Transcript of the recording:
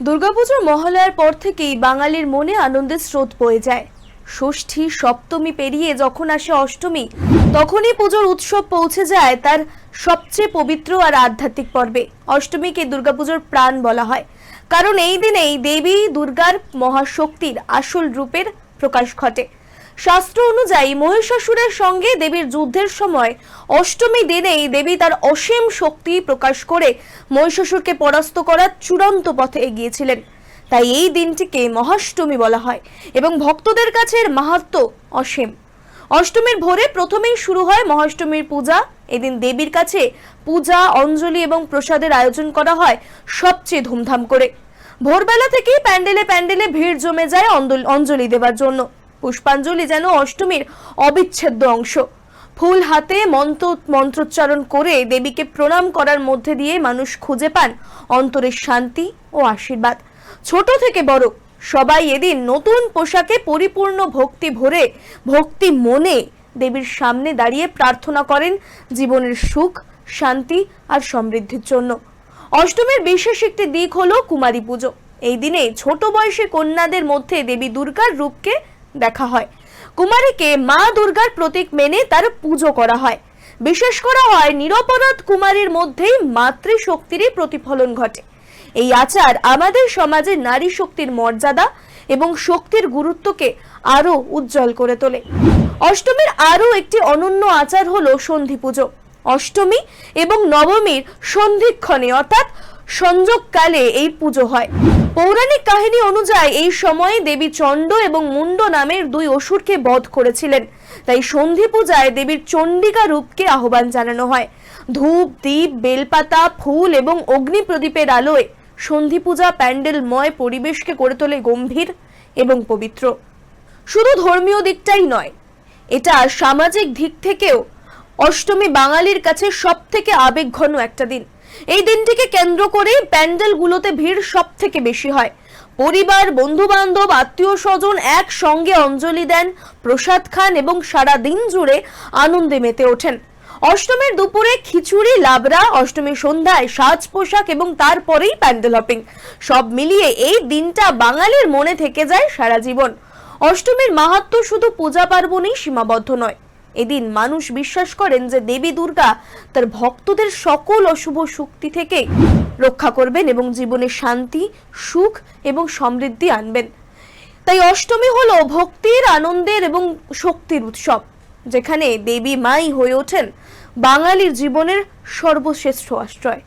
দুর্গাপুজোর মহালয়ার পর থেকেই বাঙালির মনে আনন্দের স্রোত বয়ে যায়। ষষ্ঠী, সপ্তমী পেরিয়ে যখন আসে অষ্টমী, তখনই পুজোর উৎসব পৌঁছে যায় তার সবচেয়ে পবিত্র আর আধ্যাত্মিক পর্বে। অষ্টমীকে দুর্গাপুজোর প্রাণ বলা হয়। কারণ এই দিনেই দেবী দুর্গার মহাশক্তির আসল রূপের প্রকাশ ঘটে। শাস্ত্র অনুযায়ী মহিষাসুরের সঙ্গে দেবীর যুদ্ধের সময় অষ্টমী দিনেই দেবী তার অসীম শক্তি প্রকাশ করে মহিষাসুরকে পরাস্ত করার চূড়ান্ত পথে এগিয়েছিলেন। তাই এই দিনটিকে মহাষ্টমী বলা হয় এবং ভক্তদের কাছে এর মাহাত্ম্য অসীম। অষ্টমীর ভোরে প্রথমেই শুরু হয় মহাষ্টমীর পূজা। এদিন দেবীর কাছে পূজা, অঞ্জলি এবং প্রসাদের আয়োজন করা হয় সবচেয়ে ধুমধাম করে। ভোরবেলা থেকেই প্যান্ডেলে প্যান্ডেলে ভিড় জমে যায় অঞ্জলি দেবার জন্য। পুষ্পাঞ্জলি যেন অষ্টমীর অবিচ্ছেদ্য অংশ। ফুল হাতে মন্ত্র, মন্ত্রোচ্চারণ করে দেবীকে প্রণাম করার মধ্যে দিয়ে মানুষ খুঁজে পান অন্তরের শান্তি ও আশীর্বাদ। ছোট থেকে বড়, সবাই এদিন নতুন পোশাকে পরিপূর্ণ ভক্তি ভরে, ভক্তি মনে দেবীর সামনে দাঁড়িয়ে প্রার্থনা করেন জীবনের সুখ, শান্তি আর সমৃদ্ধির জন্য। অষ্টমীর বিশেষ একটি দিক হলো কুমারী পুজো। এই দিনে ছোট বয়সে কন্যাদের মধ্যে দেবী দুর্গার রূপকে দেখা হয়। কুমারীকে মা দুর্গার প্রতীক মেনে তার পুজো করা হয়। বিশেষ করা হয় নিরপরাধ কুমারীর মধ্যেই মাতৃশক্তিরই প্রতিফলন ঘটে। এই আচার আমাদের সমাজে নারী শক্তির মর্যাদা এবং শক্তির গুরুত্বকে আরও উজ্জ্বল করে তোলে। অষ্টমীর আরও একটি অনন্য আচার হলো সন্ধি পুজো। অষ্টমী এবং নবমীর সন্ধিক্ষণে, অর্থাৎ সংযোগকালে এই পুজো হয়। পৌরাণিক কাহিনী অনুযায়ী এই সময়ে দেবী চণ্ড এবং মুন্ড নামের দুই অসুরকে বধ করেছিলেন। তাই সন্ধি পূজায় দেবীর চণ্ডিকা রূপকে আহ্বান জানানো হয়। ধূপ দ্বীপ বেলপাতা, ফুল এবং অগ্নি প্রদীপের আলোয় সন্ধি পূজা প্যান্ডেলময় পরিবেশকে করে তোলে গম্ভীর এবং পবিত্র। শুধু ধর্মীয় দিকটাই নয়, এটা সামাজিক দিক থেকেও অষ্টমী বাঙালির কাছে সব থেকে আবেগঘন একটা দিন। এই দিনটিকে কেন্দ্র করে প্যান্ডেলগুলোতে ভিড় সব থেকে বেশি হয়। পরিবার বন্ধু বান্ধব আত্মীয় স্বজন একসঙ্গে অঞ্জলি দেন, প্রসাদ খান এবং সারা দিন জুড়ে আনন্দে মেতে ওঠেন। অষ্টমীর দুপুরে খিচুড়ি, লাবড়া অষ্টমীর সন্ধ্যায় সাজ পোশাক এবং তারপরেই প্যান্ডেল হপিং। সব মিলিয়ে এই দিনটা বাঙালির মনে থেকে যায় সারা জীবন। অষ্টমীর মাহাত্ম্য শুধু পূজা পার্বণেই সীমাবদ্ধ নয়। এদিন মানুষ বিশ্বাস করেন যে দেবী দুর্গা তার ভক্তদের সকল অশুভ শক্তি থেকে রক্ষা করবেন এবং জীবনে শান্তি, সুখ এবং সমৃদ্ধি আনবেন। তাই অষ্টমী হল ভক্তির, আনন্দের এবং শক্তির উৎসব, যেখানে দেবী মাই হয়ে ওঠেন বাঙালির জীবনের সর্বশ্রেষ্ঠ আশ্রয়।